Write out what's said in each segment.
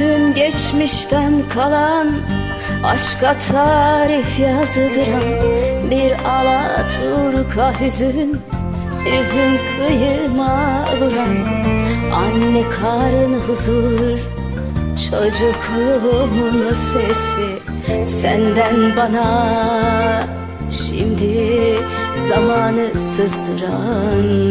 Yüzün geçmişten kalan Aşka tarif yazdıran Bir alaturka hüzün Yüzün kıyıma vuran Anne karın huzur Çocukluğumun sesi Senden bana Şimdi zamanı sızdıran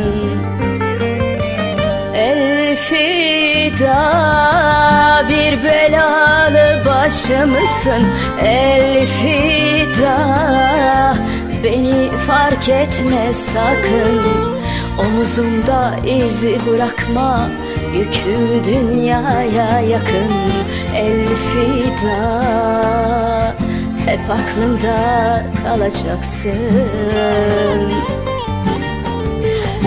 fida bir belalı başımsın El fida beni fark etme sakın Omuzumda izi bırakma Yüküm dünyaya yakın El fida Hep aklımda kalacaksın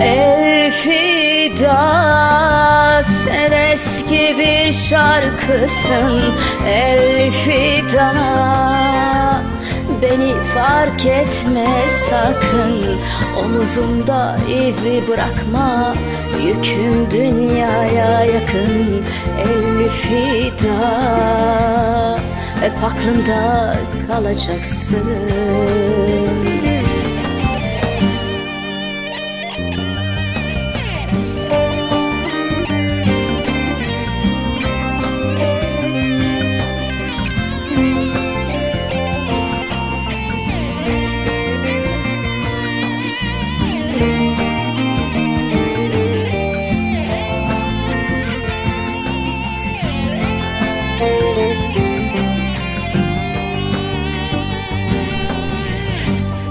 El fida sen eski bir şarkısın El fida beni fark etme sakın Omuzumda izi bırakma. Yüküm dünyaya yakın El fida hep aklımda kalacaksın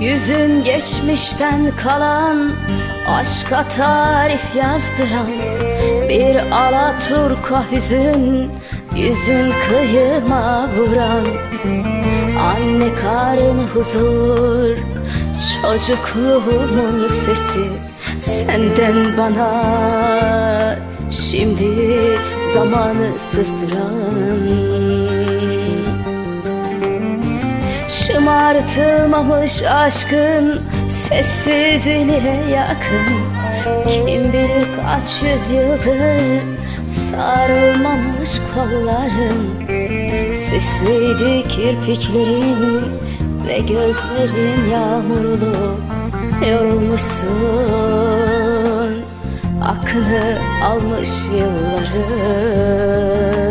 Yüzün geçmişten kalan Aşka tarif yazdıran Bir alaturka hüzün Yüzün kıyıma vuran. Anne karın huzur Çocukluğumun sesi Senden bana Şimdi zamanı sızdıran Şımartılmamış aşkın sessizliğe yakın. Kim bilir kaç yüzyıldır sarılmamış kolların. Sisliydi kirpiklerin ve gözlerin yağmurlu. Yorulmuşsun aklını almış yılların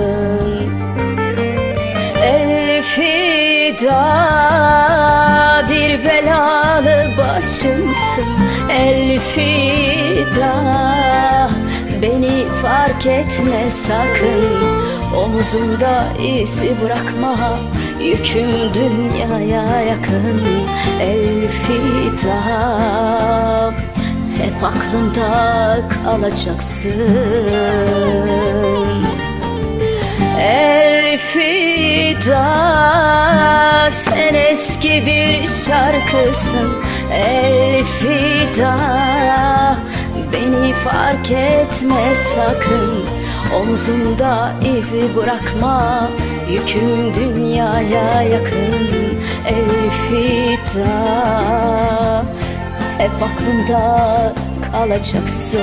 fida bir belalı başımsın. El fida beni fark etme sakın. Omuzumda izi bırakma Yüküm dünyaya yakın. El fida hep aklımda kalacaksın. El sen eski bir şarkısın. El fida beni fark etme sakın. Omzumda izi bırakma Yüküm dünyaya yakın. El fida hep aklımda kalacaksın